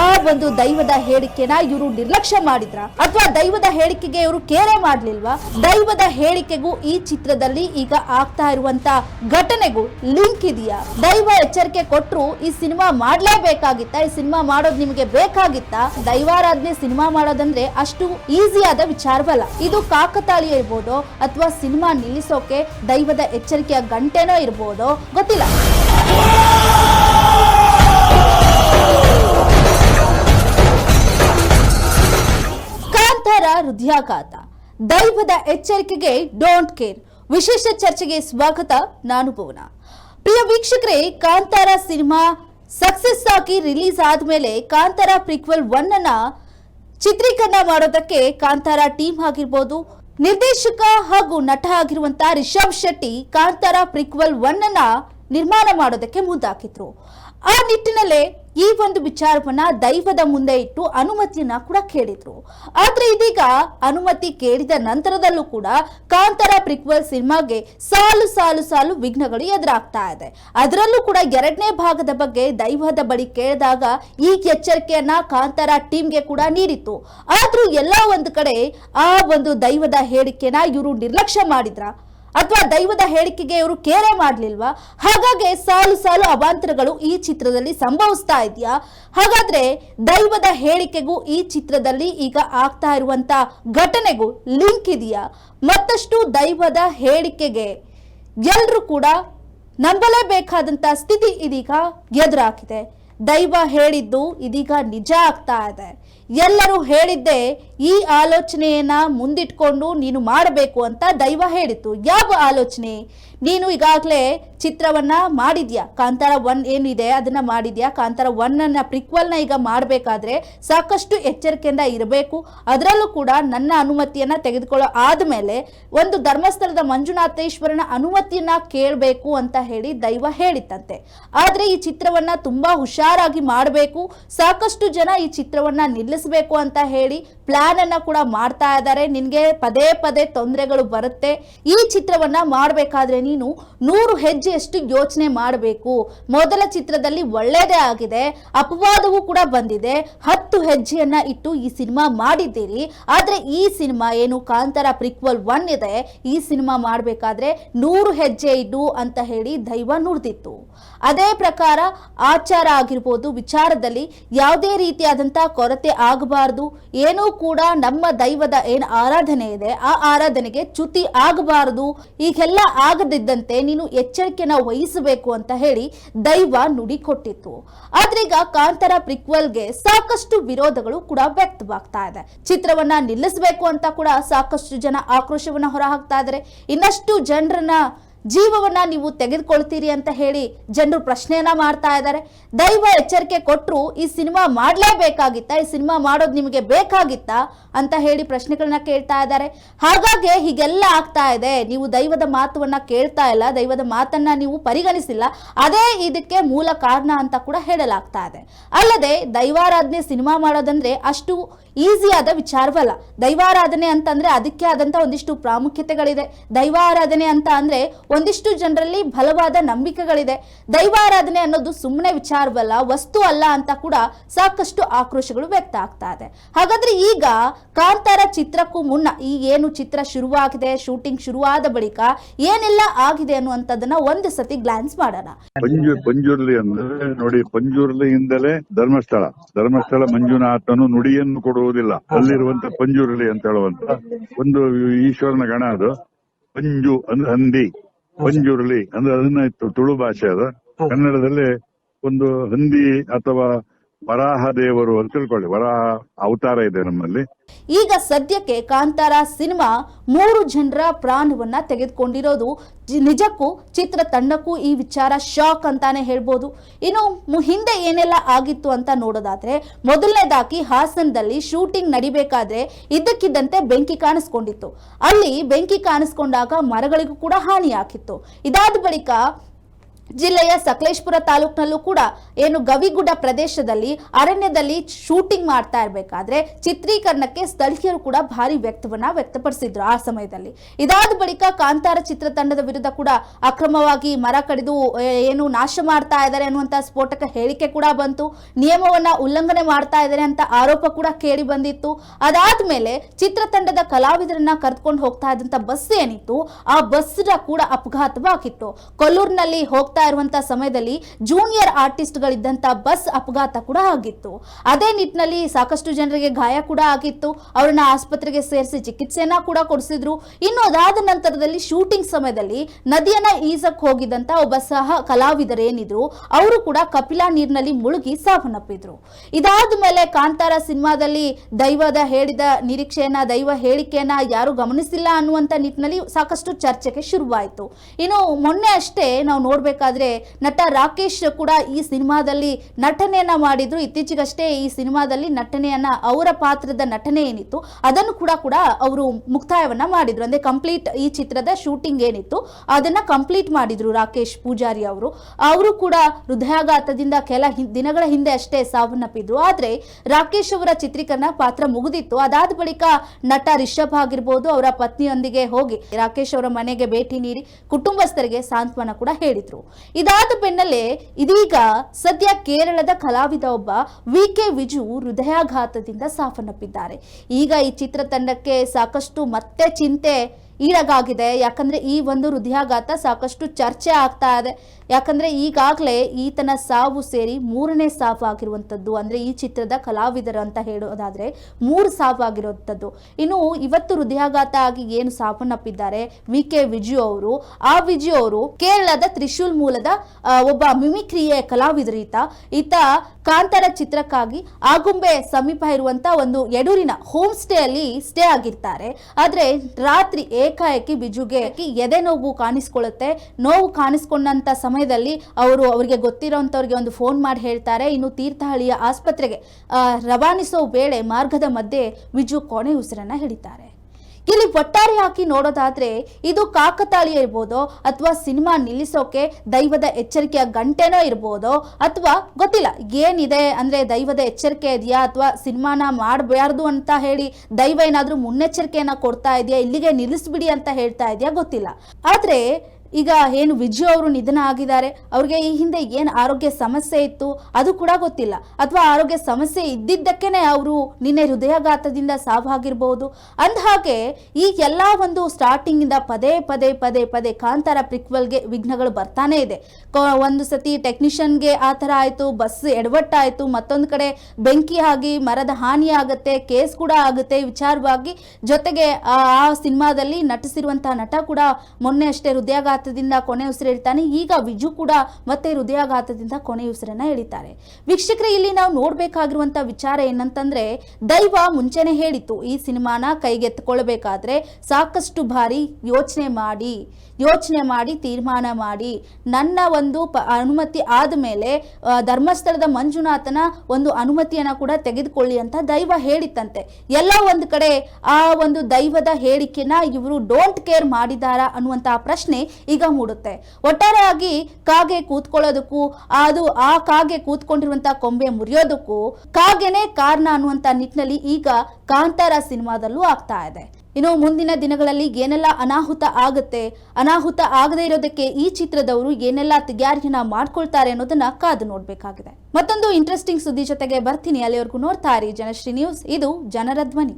ಆ ಒಂದು ದೈವದ ಹೇಳಿಕೆನ ಇವರು ನಿರ್ಲಕ್ಷ್ಯ ಮಾಡಿದ್ರ. ಅಥವಾ ದೈವದ ಹೇಳಿಕೆಗೆ ಇವರು ಕೇರೆ ಮಾಡ್ಲಿಲ್ವಾ? ದೈವದ ಹೇಳಿಕೆಗೂ ಈ ಚಿತ್ರದಲ್ಲಿ ಈಗ ಆಗ್ತಾ ಇರುವಂತ ಘಟನೆಗೂ ಲಿಂಕ್ ಇದೆಯಾ? ದೈವ ಎಚ್ಚರಿಕೆ ಕೊಟ್ಟರು ಈ ಸಿನಿಮಾ ಮಾಡ್ಲೇಬೇಕಾಗಿತ್ತ? ಈ ಸಿನಿಮಾ ಮಾಡೋದು ನಿಮಗೆ ಬೇಕಾಗಿತ್ತ? ದೈವಾರಾಧನೆ ಸಿನಿಮಾ ಮಾಡೋದಂದ್ರೆ ಅಷ್ಟು ಈಸಿ ಆದ ವಿಚಾರವಲ್ಲ. ಇದು ಕಾಕತಾಳೀಯ ಇರ್ಬೋದು? ಅಥವಾ ಸಿನಿಮಾ ನಿಲ್ಲಿಸೋಕೆ ದೈವದ ಎಚ್ಚರಿಕೆಯ ಗಂಟೆನೋ ಇರ್ಬೋದು? ಗೊತ್ತಿಲ್ಲ. ಹೃದಯಾಘಾತ. ದೈವದ ಎಚ್ಚರಿಕೆಗೆ ಡೋಂಟ್ ಕೇರ್. ವಿಶೇಷ ಚರ್ಚೆಗೆ ಸ್ವಾಗತ, ನಾನು ಭುವನ. ಪ್ರಿಯ ವೀಕ್ಷಕರೇ, ಕಾಂತಾರ ಸಿನಿಮಾ ಸಕ್ಸಸ್ ಆಗಿ ರಿಲೀಸ್ ಆದ್ಮೇಲೆ ಕಾಂತಾರ ಪ್ರಿಕ್ವೆಲ್ ಒನ್ ಅನ್ನ ಚಿತ್ರೀಕರಣ ಮಾಡೋದಕ್ಕೆ ಕಾಂತಾರ ಟೀಮ್ ಆಗಿರ್ಬೋದು, ನಿರ್ದೇಶಕ ಹಾಗೂ ನಟ ಆಗಿರುವಂತ ರಿಷಬ್ ಶೆಟ್ಟಿ ಕಾಂತಾರ ಪ್ರಿಕ್ವೆಲ್ ಒನ್ ಅನ್ನ ನಿರ್ಮಾಣ ಮಾಡೋದಕ್ಕೆ ಮುಂದಾಕಿದ್ರು ಆ ನಿಟ್ಟಿನಲ್ಲೇ ಈ ಒಂದು ವಿಚಾರವನ್ನ ದೈವದ ಮುಂದೆ ಇಟ್ಟು ಅನುಮತಿಯನ್ನ ಕೂಡ ಕೇಳಿದ್ರು. ಆದ್ರೆ ಇದೀಗ ಅನುಮತಿ ಕೇಳಿದ ನಂತರದಲ್ಲೂ ಕೂಡ ಕಾಂತಾರ ಪ್ರಿಕ್ವೆಲ್ ಸಿನಿಮಾಗೆ ಸಾಲು ಸಾಲು ಸಾಲು ವಿಘ್ನಗಳು ಎದುರಾಗ್ತಾ ಇದೆ. ಅದರಲ್ಲೂ ಕೂಡ ಎರಡನೇ ಭಾಗದ ಬಗ್ಗೆ ದೈವದ ಬಳಿ ಕೇಳಿದಾಗ ಈ ಎಚ್ಚರಿಕೆಯನ್ನ ಕಾಂತಾರ ಟೀಮ್ಗೆ ಕೂಡ ನೀಡಿತ್ತು. ಆದ್ರೂ ಎಲ್ಲ ಒಂದು ಕಡೆ ಆ ಒಂದು ದೈವದ ಹೇಳಿಕೆನ ಇವರು ನಿರ್ಲಕ್ಷ್ಯ ಮಾಡಿದ್ರ? ಅಥವಾ ದೈವದ ಹೇಳಿಕೆಗೆ ಇವರು ಕೇರೆ ಮಾಡಲಿಲ್ವಾ? ಹಾಗಾಗಿ ಸಾಲು ಸಾಲು ಅವಾಂತರಗಳು ಈ ಚಿತ್ರದಲ್ಲಿ ಸಂಭವಿಸ್ತಾ ಇದೆಯಾ? ಹಾಗಾದ್ರೆ ದೈವದ ಹೇಳಿಕೆಗೂ ಈ ಚಿತ್ರದಲ್ಲಿ ಈಗ ಆಗ್ತಾ ಇರುವಂತ ಘಟನೆಗೂ ಲಿಂಕ್ ಇದೆಯಾ? ಮತ್ತಷ್ಟು ದೈವದ ಹೇಳಿಕೆಗೆ ಎಲ್ಲರೂ ಕೂಡ ನಂಬಲೇಬೇಕಾದಂತ ಸ್ಥಿತಿ ಇದೀಗ ಎದುರಾಗಿದೆ. ದೈವ ಹೇಳಿದ್ದು ಇದೀಗ ನಿಜ ಆಗ್ತಾ ಇದೆ. ಎಲ್ಲರೂ ಹೇಳಿದ್ದೆ ಈ ಆಲೋಚನೆಯನ್ನ ಮುಂದಿಟ್ಕೊಂಡು ನೀನು ಮಾಡಬೇಕು ಅಂತ ದೈವ ಹೇಳಿತ್ತು. ಯಾವ ಆಲೋಚನೆ? ನೀನು ಈಗಾಗಲೇ ಚಿತ್ರವನ್ನ ಮಾಡಿದ್ಯಾ? ಕಾಂತಾರ ಒನ್ ಏನಿದೆ ಅದನ್ನ ಮಾಡಿದ್ಯಾ? ಕಾಂತಾರ ಒನ್ ಅನ್ನ ಪ್ರಿಕ್ವಲ್ನ ಈಗ ಮಾಡಬೇಕಾದ್ರೆ ಸಾಕಷ್ಟು ಎಚ್ಚರಿಕೆಯಿಂದ ಇರಬೇಕು. ಅದರಲ್ಲೂ ಕೂಡ ನನ್ನ ಅನುಮತಿಯನ್ನ ತೆಗೆದುಕೊಳ್ಳೋ ಆದಮೇಲೆ ಒಂದು ಧರ್ಮಸ್ಥಳದ ಮಂಜುನಾಥೇಶ್ವರನ ಅನುಮತಿಯನ್ನ ಕೇಳಬೇಕು ಅಂತ ಹೇಳಿ ದೈವ ಹೇಳಿತಂತೆ ಆದ್ರೆ ಈ ಚಿತ್ರವನ್ನ ತುಂಬಾ ಹುಷಾರಾಗಿ ಮಾಡಬೇಕು. ಸಾಕಷ್ಟು ಜನ ಈ ಚಿತ್ರವನ್ನ ನಿಲ್ಲಿಸಬೇಕು ಅಂತ ಹೇಳಿ ಪ್ಲಾನ್ ಅನ್ನ ಕೂಡ ಮಾಡ್ತಾ ಇದ್ದಾರೆ. ನಿನ್ಗೆ ಪದೇ ಪದೇ ತೊಂದರೆಗಳು ಬರುತ್ತೆ. ಈ ಚಿತ್ರವನ್ನ ಮಾಡಬೇಕಾದ್ರೆ ನೀನು ನೂರು ಹೆಜ್ಜೆಯಷ್ಟು ಯೋಚನೆ ಮಾಡಬೇಕು. ಮೊದಲ ಚಿತ್ರದಲ್ಲಿ ಒಳ್ಳೇದೇ ಆಗಿದೆ. ಅಪವಾದವೂ ಕೂಡ ಬಂದಿದೆ. ಹತ್ತು ಹೆಜ್ಜೆಯನ್ನ ಇಟ್ಟು ಈ ಸಿನಿಮಾ ಮಾಡಿದ್ದೀರಿ. ಆದ್ರೆ ಈ ಸಿನಿಮಾ ಏನು ಕಾಂತಾರ ಪ್ರಿಕ್ವಲ್ ಒನ್ ಇದೆ. ಈ ಸಿನಿಮಾ ಮಾಡಬೇಕಾದ್ರೆ ನೂರು ಹೆಜ್ಜೆ ಇಡು ಅಂತ ಹೇಳಿ ದೈವ ನುಡಿದಿತ್ತು. ಅದೇ ಪ್ರಕಾರ ಆಚಾರ ಆಗಿರ್ಬೋದು, ವಿಚಾರದಲ್ಲಿ ಯಾವುದೇ ರೀತಿಯಾದಂತಹ ಕೊರತೆ ಆಗಬಾರದು. ಏನೂ ಕೂಡ ನಮ್ಮ ದೈವದ ಏನು ಆರಾಧನೆ ಇದೆ, ಆ ಆರಾಧನೆಗೆ ಚ್ಯುತಿ ಆಗಬಾರದು. ಈಗೆಲ್ಲ ಆಗದಿದ್ದಂತೆ ನೀನು ಎಚ್ಚರಿಕೆನ ವಹಿಸಬೇಕು ಅಂತ ಹೇಳಿ ದೈವ ನುಡಿ ಕೊಟ್ಟಿತ್ತು. ಆದ್ರೆ ಈಗ ಕಾಂತಾರ ಪ್ರಿಕ್ವೆಲ್ಗೆ ಸಾಕಷ್ಟು ವಿರೋಧಗಳು ಕೂಡ ವ್ಯಕ್ತವಾಗ್ತಾ ಇದೆ. ಚಿತ್ರವನ್ನ ನಿಲ್ಲಿಸಬೇಕು ಅಂತ ಕೂಡ ಸಾಕಷ್ಟು ಜನ ಆಕ್ರೋಶವನ್ನ ಹೊರಹಾಕ್ತಾ ಇದ್ದಾರೆ ಇನ್ನಷ್ಟು ಜನರನ್ನ ಜೀವವನ್ನ ನೀವು ತೆಗೆದುಕೊಳ್ತೀರಿ ಅಂತ ಹೇಳಿ ಜನರು ಪ್ರಶ್ನೆಯನ್ನ ಮಾಡ್ತಾ ಇದ್ದಾರೆ. ದೈವ ಎಚ್ಚರಿಕೆ ಕೊಟ್ಟರು ಈ ಸಿನಿಮಾ ಮಾಡಲೇಬೇಕಾಗಿತ್ತಾ, ಈ ಸಿನಿಮಾ ಮಾಡೋದು ನಿಮಗೆ ಬೇಕಾಗಿತ್ತಾ ಅಂತ ಹೇಳಿ ಪ್ರಶ್ನೆಗಳನ್ನ ಕೇಳ್ತಾ ಇದ್ದಾರೆ. ಹಾಗಾಗಿ ಹೀಗೆಲ್ಲ ಆಗ್ತಾ ಇದೆ. ನೀವು ದೈವದ ಮಾತುವನ್ನ ಕೇಳ್ತಾ ಇಲ್ಲ, ದೈವದ ಮಾತನ್ನ ನೀವು ಪರಿಗಣಿಸಿಲ್ಲ. ಅದೇ ಇದಕ್ಕೆ ಮೂಲ ಕಾರಣ ಅಂತ ಕೂಡ ಹೇಳಲಾಗ್ತಾ ಇದೆ. ಅಲ್ಲದೆ ದೈವಾರಾಧನೆ ಸಿನಿಮಾ ಮಾಡೋದಂದ್ರೆ ಅಷ್ಟು ಈಸಿಯಾದ ವಿಚಾರವಲ್ಲ. ದೈವಾರಾಧನೆ ಅಂತಂದ್ರೆ ಅದಕ್ಕೆ ಆದಂತ ಒಂದಿಷ್ಟು ಪ್ರಾಮುಖ್ಯತೆಗಳಿದೆ. ದೈವಾರಾಧನೆ ಅಂತ ಅಂದ್ರೆ ಒಂದಿಷ್ಟು ಜನರಲ್ಲಿ ಬಲವಾದ ನಂಬಿಕೆಗಳಿದೆ. ದೈವಾರಾಧನೆ ಅನ್ನೋದು ಸುಮ್ಮನೆ ವಿಚಾರವಲ್ಲ, ವಸ್ತು ಅಲ್ಲ ಅಂತ ಕೂಡ ಸಾಕಷ್ಟು ಆಕ್ರೋಶಗಳು ವ್ಯಕ್ತ ಆಗ್ತಾ ಇದೆ. ಹಾಗಾದ್ರೆ ಈಗ ಕಾಂತಾರ ಚಿತ್ರಕ್ಕೂ ಮುನ್ನ ಈ ಏನು ಚಿತ್ರ ಶುರುವಾಗಿದೆ ಶೂಟಿಂಗ್ ಶುರುವಾದ ಬಳಿಕ ಏನೆಲ್ಲ ಆಗಿದೆ ಅನ್ನುವಂಥದ್ದನ್ನ ಒಂದು ಸತಿ ಗ್ಲಾನ್ಸ್ ಮಾಡೋಣ. ಪಂಜು ಪಂಜುರ್ಲಿ ಅಂದ್ರೆ ನೋಡಿ, ಪಂಜುರ್ಲಿಯಿಂದಲೇ ಧರ್ಮಸ್ಥಳ. ಧರ್ಮಸ್ಥಳ ಮಂಜುನಾಥನು ನುಡಿಯನ್ನು ಕೊಡುವುದಿಲ್ಲ ಅಲ್ಲಿರುವಂತ ಪಂಜುರ್ಲಿ ಅಂತ ಹೇಳುವಂತ ಒಂದು ಈಶ್ವರನ ಗಣ ಅದು. ಪಂಜು ಅಂದ್ರೆ ಹಂದಿ. ಪಂಜುರ್ಲಿ ಅಂದ್ರೆ ಅದನ್ನ ಇತ್ತು ತುಳು ಭಾಷೆ ಅದು. ಕನ್ನಡದಲ್ಲಿ ಒಂದು ಹಂದಿ ಅಥವಾ ವರಾಹ ದೇವರು ಅಂತ ತಿಳ್ಕೊಳ್ಳಿ. ವರಾಹ ಅವತಾರ ಇದೆ ನಮ್ಮಲ್ಲಿ. ಈಗ ಸದ್ಯಕ್ಕೆ ಕಾಂತಾರ ಸಿನಿಮಾ ಮೂರು ಜನರ ಪ್ರಾಣವನ್ನ ತೆಗೆದುಕೊಂಡಿರೋದು ನಿಜಕ್ಕೂ ಚಿತ್ರ ತಂಡಕ್ಕೂ ಈ ವಿಚಾರ ಶಾಕ್ ಅಂತಾನೆ ಹೇಳ್ಬೋದು. ಇನ್ನು ಹಿಂದೆ ಏನೆಲ್ಲ ಆಗಿತ್ತು ಅಂತ ನೋಡೋದಾದ್ರೆ, ಮೊದಲನೇದಾಗಿ ಹಾಸನದಲ್ಲಿ ಶೂಟಿಂಗ್ ನಡಿಬೇಕಾದ್ರೆ ಇದ್ದಕ್ಕಿದ್ದಂತೆ ಬೆಂಕಿ ಕಾಣಿಸ್ಕೊಂಡಿತ್ತು. ಅಲ್ಲಿ ಬೆಂಕಿ ಕಾಣಿಸ್ಕೊಂಡಾಗ ಮರಗಳಿಗೂ ಕೂಡ ಹಾನಿ ಆಗಿತ್ತು ಇದಾದ ಬಳಿಕ ಜಿಲ್ಲೆಯ ಸಕಲೇಶ್ಪುರ ತಾಲೂಕಿನಲ್ಲೂ ಕೂಡ ಏನು ಗವಿಗುಡ್ಡ ಪ್ರದೇಶದಲ್ಲಿ ಅರಣ್ಯದಲ್ಲಿ ಶೂಟಿಂಗ್ ಮಾಡ್ತಾ ಇರಬೇಕಾದ್ರೆ ಚಿತ್ರೀಕರಣಕ್ಕೆ ಸ್ಥಳೀಯರು ಕೂಡ ಭಾರಿ ವ್ಯಕ್ತವನ್ನ ವ್ಯಕ್ತಪಡಿಸಿದ್ರು ಆ ಸಮಯದಲ್ಲಿ. ಇದಾದ ಬಳಿಕ ಕಾಂತಾರ ಚಿತ್ರತಂಡದ ವಿರುದ್ಧ ಕೂಡ ಅಕ್ರಮವಾಗಿ ಮರ ಕಡಿದು ಏನು ನಾಶ ಮಾಡ್ತಾ ಇದ್ದಾರೆ ಅನ್ನುವಂತಹ ಸ್ಫೋಟಕ ಹೇಳಿಕೆ ಕೂಡ ಬಂತು. ನಿಯಮವನ್ನ ಉಲ್ಲಂಘನೆ ಮಾಡ್ತಾ ಇದ್ದಾರೆ ಅಂತ ಆರೋಪ ಕೂಡ ಕೇಳಿ ಬಂದಿತ್ತು. ಅದಾದ್ಮೇಲೆ ಚಿತ್ರತಂಡದ ಕಲಾವಿದರನ್ನ ಕರೆದುಕೊಂಡು ಹೋಗ್ತಾ ಇದ್ದಂತ ಬಸ್ ಏನಿತ್ತು, ಆ ಬಸ್ ಕೂಡ ಅಪಘಾತವಾಗಿತ್ತು. ಕೊಲ್ಲೂರಿನಲ್ಲಿ ಹೋಗ್ತಾ ಇರುವಂತ ಸಮಯದಲ್ಲಿ ಜೂನಿಯರ್ ಆರ್ಟಿಸ್ಟ್ಗಳಿದ್ದಂತ ಬಸ್ ಅಪಘಾತ ಕೂಡ ಆಗಿತ್ತು. ಅದೇ ನಿಟ್ಟಿನಲ್ಲಿ ಸಾಕಷ್ಟು ಜನರಿಗೆ ಗಾಯ ಕೂಡ ಆಗಿತ್ತು. ಅವರನ್ನ ಆಸ್ಪತ್ರೆಗೆ ಸೇರಿಸಿ ಚಿಕಿತ್ಸೆಯನ್ನ ಕೂಡ ಕೊಡಿಸಿದ್ರು. ಇನ್ನು ಅದಾದ ನಂತರದಲ್ಲಿ ಶೂಟಿಂಗ್ ಸಮಯದಲ್ಲಿ ನದಿಯನ್ನ ಈಜಕ್ ಹೋಗಿದಂತ ಒಬ್ಬ ಸಹ ಕಲಾವಿದರೇನಿದ್ರು, ಅವರು ಕೂಡ ಕಪಿಲಾ ನೀರಿನಲ್ಲಿ ಮುಳುಗಿ ಸಾವನ್ನಪ್ಪಿದ್ರು. ಇದಾದ ಮೇಲೆ ಕಾಂತಾರ ಸಿನಿಮಾದಲ್ಲಿ ದೈವದ ಹೇಳಿದ ನಿರೀಕ್ಷೆಯನ್ನ, ದೈವ ಹೇಳಿಕೆಯನ್ನ ಯಾರು ಗಮನಿಸಿಲ್ಲ ಅನ್ನುವಂತ ನಿಟ್ಟಿನಲ್ಲಿ ಸಾಕಷ್ಟು ಚರ್ಚೆಗೆ ಶುರುವಾಯಿತು. ಇನ್ನು ಮೊನ್ನೆ ಅಷ್ಟೇ ನಾವು ನೋಡ್ಬೇಕಾದ್ರೆ ನಟ ರಾಕೇಶ್ ಕೂಡ ಈ ಸಿನಿಮಾದಲ್ಲಿ ನಟನೆಯನ್ನ ಮಾಡಿದ್ರು. ಇತ್ತೀಚೆಗಷ್ಟೇ ಈ ಸಿನಿಮಾದಲ್ಲಿ ನಟನೆಯನ್ನ ಅವರ ಪಾತ್ರದ ನಟನೆ ಏನಿತ್ತು, ಅದನ್ನು ಕೂಡ ಕೂಡ ಅವರು ಮುಕ್ತಾಯವನ್ನ ಮಾಡಿದ್ರು. ಅಂದ್ರೆ ಕಂಪ್ಲೀಟ್ ಈ ಚಿತ್ರದ ಶೂಟಿಂಗ್ ಏನಿತ್ತು, ಅದನ್ನ ಕಂಪ್ಲೀಟ್ ಮಾಡಿದ್ರು ರಾಕೇಶ್ ಪೂಜಾರಿ ಅವರು. ಅವರು ಕೂಡ ಹೃದಯಾಘಾತದಿಂದ ಕೆಲ ದಿನಗಳ ಹಿಂದೆ ಅಷ್ಟೇ ಸಾವನ್ನಪ್ಪಿದ್ರು. ಆದ್ರೆ ರಾಕೇಶ್ ಅವರ ಚಿತ್ರೀಕರಣ ಪಾತ್ರ ಮುಗಿದಿತ್ತು. ಅದಾದ ಬಳಿಕ ನಟ ರಿಷಬ್ ಆಗಿರ್ಬೋದು, ಅವರ ಪತ್ನಿಯೊಂದಿಗೆ ಹೋಗಿ ರಾಕೇಶ್ ಅವರ ಮನೆಗೆ ಭೇಟಿ ನೀಡಿ ಕುಟುಂಬಸ್ಥರಿಗೆ ಸಾಂತ್ವನ ಕೂಡ ಹೇಳಿದ್ರು. ಇದಾದ ಬೆನ್ನಲ್ಲೇ ಇದೀಗ ಸದ್ಯ ಕೇರಳದ ಕಲಾವಿದ ಒಬ್ಬ ವಿ ಕೆ ವಿಜು ಹೃದಯಾಘಾತದಿಂದ ಸಾವನ್ನಪ್ಪಿದ್ದಾರೆ. ಈಗ ಈ ಚಿತ್ರತಂಡಕ್ಕೆ ಸಾಕಷ್ಟು ಮತ್ತೆ ಚಿಂತೆ ಈಡಾಗಿದೆ ಯಾಕಂದ್ರೆ ಈ ಒಂದು ಹೃದಯಾಘಾತ ಸಾಕಷ್ಟು ಚರ್ಚೆ ಆಗ್ತಾ ಇದೆ. ಯಾಕಂದ್ರೆ ಈಗಾಗಲೇ ಈತನ ಸಾವು ಸೇರಿ ಮೂರನೇ ಸಾವು ಆಗಿರುವಂಥದ್ದು, ಅಂದ್ರೆ ಈ ಚಿತ್ರದ ಕಲಾವಿದರು ಅಂತ ಹೇಳೋದಾದ್ರೆ ಮೂರು ಸಾವು ಆಗಿರುವಂಥದ್ದು. ಇನ್ನು ಇವತ್ತು ಹೃದಯಾಘಾತ ಆಗಿ ಏನು ಸಾವನ್ನಪ್ಪಿದ್ದಾರೆ ವಿ ಕೆ ವಿಜು ಅವರು. ಆ ವಿಜು ಅವರು ಕೇರಳದ ತ್ರಿಶೂಲ್ ಮೂಲದ ಒಬ್ಬ ಮಿಮಿಕ್ರಿಯ ಕಲಾವಿದರು ಈತ. ಈತ ಕಾಂತಾರ ಚಿತ್ರಕ್ಕಾಗಿ ಆಗುಂಬೆ ಸಮೀಪ ಇರುವಂತ ಒಂದು ಯಡೂರಿನ ಹೋಮ್ ಸ್ಟೇ ಅಲ್ಲಿ ಸ್ಟೇ ಆಗಿರ್ತಾರೆ. ಆದ್ರೆ ರಾತ್ರಿ ಏಕಾಏಕಿ ಬಿಜುಗೆ ಎದೆ ನೋವು ಕಾಣಿಸ್ಕೊಳ್ಳುತ್ತೆ. ನೋವು ಕಾಣಿಸ್ಕೊಂಡಂತ ಸಮಯದಲ್ಲಿ ಅವರು ಅವರಿಗೆ ಗೊತ್ತಿರೋಂಥವ್ರಿಗೆ ಒಂದು ಫೋನ್ ಮಾಡಿ ಹೇಳ್ತಾರೆ. ಇನ್ನು ತೀರ್ಥಹಳ್ಳಿಯ ಆಸ್ಪತ್ರೆಗೆ ರವಾನಿಸೋ ವೇಳೆ ಮಾರ್ಗದ ಮಧ್ಯೆ ಬಿಜು ಕೊನೆ ಉಸಿರನ್ನ ಹಿಡಿತಾರೆ. ಇಲ್ಲಿ ಒಟ್ಟಾರೆಯಾಗಿ ನೋಡೋದಾದ್ರೆ ಇದು ಕಾಕತಾಳೀಯ ಇರ್ಬೋದು ಅಥವಾ ಸಿನಿಮಾ ನಿಲ್ಲಿಸೋಕೆ ದೈವದ ಎಚ್ಚರಿಕೆಯ ಗಂಟೆನೋ ಇರ್ಬೋದು ಅಥವಾ ಗೊತ್ತಿಲ್ಲ, ಏನಿದೆ ಅಂದ್ರೆ ದೈವದ ಎಚ್ಚರಿಕೆ ಇದೆಯಾ ಅಥವಾ ಸಿನಿಮಾನ ಮಾಡಬಾರ್ದು ಅಂತ ಹೇಳಿ ದೈವ ಏನಾದ್ರೂ ಮುನ್ನೆಚ್ಚರಿಕೆಯನ್ನ ಕೊಡ್ತಾ ಇದೆಯಾ, ಇಲ್ಲಿಗೆ ನಿಲ್ಲಿಸ್ಬಿಡಿ ಅಂತ ಹೇಳ್ತಾ ಇದೆಯಾ ಗೊತ್ತಿಲ್ಲ. ಆದ್ರೆ ಈಗ ಏನು ವಿಜು ಅವರು ನಿಧನ ಆಗಿದ್ದಾರೆ, ಅವ್ರಿಗೆ ಈ ಹಿಂದೆ ಏನು ಆರೋಗ್ಯ ಸಮಸ್ಯೆ ಇತ್ತು ಅದು ಕೂಡ ಗೊತ್ತಿಲ್ಲ. ಅಥವಾ ಆರೋಗ್ಯ ಸಮಸ್ಯೆ ಇದ್ದಿದ್ದಕ್ಕೇನೆ ಅವರು ನಿನ್ನೆ ಹೃದಯಾಘಾತದಿಂದ ಸಾವಾಗಿರ್ಬೋದು. ಅಂದಹಾಗೆ ಈ ಎಲ್ಲ ಒಂದು ಸ್ಟಾರ್ಟಿಂಗಿಂದ ಪದೇ ಪದೇ ಪದೇ ಪದೇ ಕಾಂತಾರ ಪ್ರಿಕ್ವಲ್ಗೆ ವಿಘ್ನಗಳು ಬರ್ತಾನೆ ಇದೆ. ಒಂದು ಸತಿ ಟೆಕ್ನಿಷಿಯನ್ಗೆ ಆ ಥರ ಆಯಿತು ಬಸ್ ಎಡವಟ್ಟಾಯಿತು, ಮತ್ತೊಂದು ಕಡೆ ಬೆಂಕಿ ಆಗಿ, ಮರದ ಹಾನಿ ಆಗುತ್ತೆ ಕೇಸ್ ಕೂಡ ಆಗುತ್ತೆ ವಿಚಾರವಾಗಿ ಜೊತೆಗೆ ಆ ಸಿನಿಮಾದಲ್ಲಿ ನಟಿಸಿರುವಂತಹ ನಟ ಕೂಡ ಮೊನ್ನೆ ಅಷ್ಟೇ ಹೃದಯಾಘಾತದಿಂದ ಕೊನೆ ಹೇಳ್ತಾನೆ. ಈಗ ವಿಜು ಕೂಡ ಮತ್ತೆ ಹೃದಯಾಘಾತದಿಂದ ಕೊನೆ ಉಸಿರನ್ನ ಎಳಿತಾರೆ. ವೀಕ್ಷಕರೇ, ಇಲ್ಲಿ ನಾವು ನೋಡ್ಬೇಕಾಗಿರುವಂತ ವಿಚಾರ ಏನಂತಂದ್ರೆ, ದೈವ ಮುಂಚೆನೆ ಹೇಳಿತ್ತು ಈ ಸಿನಿಮಾನ ಕೈಗೆತ್ತಿಕೊಳ್ಳಬೇಕಾದ್ರೆ ಸಾಕಷ್ಟು ಬಾರಿ ಯೋಚನೆ ಮಾಡಿ ಯೋಚನೆ ಮಾಡಿ, ತೀರ್ಮಾನ ಮಾಡಿ. ನನ್ನ ಒಂದು ಅನುಮತಿ ಆದಮೇಲೆ ಧರ್ಮಸ್ಥಳದ ಮಂಜುನಾಥನ ಒಂದು ಅನುಮತಿಯನ್ನ ಕೂಡ ತೆಗೆದುಕೊಳ್ಳಿ ಅಂತ ದೈವ ಹೇಳಿತ್ತಂತೆ. ಎಲ್ಲ ಒಂದು ಕಡೆ ಆ ಒಂದು ದೈವದ ಹೇಳಿಕೆನ ಇವರು ಡೋಂಟ್ ಕೇರ್ ಮಾಡಿದಾರಾ ಅನ್ನುವಂತಹ ಪ್ರಶ್ನೆ ಈಗ ಮೂಡುತ್ತೆ. ಒಟ್ಟಾರೆಯಾಗಿ ಕಾಗೆ ಕೂತ್ಕೊಳ್ಳೋದಕ್ಕೂ, ಅದು ಆ ಕಾಗೆ ಕೂತ್ಕೊಂಡಿರುವಂತಹ ಕೊಂಬೆ ಮುರಿಯೋದಕ್ಕೂ, ಕಾಗೆನೆ ಕಾರಣ ಅನ್ನುವಂತ ನಿಟ್ಟಿನಲ್ಲಿ ಈಗ ಕಾಂತಾರ ಸಿನಿಮಾದಲ್ಲೂ ಆಗ್ತಾ ಇದೆ. ಇನ್ನು ಮುಂದಿನ ದಿನಗಳಲ್ಲಿ ಏನೆಲ್ಲ ಅನಾಹುತ ಆಗುತ್ತೆ, ಅನಾಹುತ ಆಗದೇ ಇರೋದಕ್ಕೆ ಈ ಚಿತ್ರದವರು ಏನೆಲ್ಲ ತಯಾರಿಯನ್ನ ಮಾಡ್ಕೊಳ್ತಾರೆ ಅನ್ನೋದನ್ನ ಕಾದು ನೋಡ್ಬೇಕಾಗಿದೆ. ಮತ್ತೊಂದು ಇಂಟ್ರೆಸ್ಟಿಂಗ್ ಸುದ್ದಿ ಜೊತೆಗೆ ಬರ್ತೀನಿ. ಅಲ್ಲಿವರೆಗೂ ನೋಡ್ತಾ ಜನಶ್ರೀ ನ್ಯೂಸ್ ಇದು ಜನರ ಧ್ವನಿ.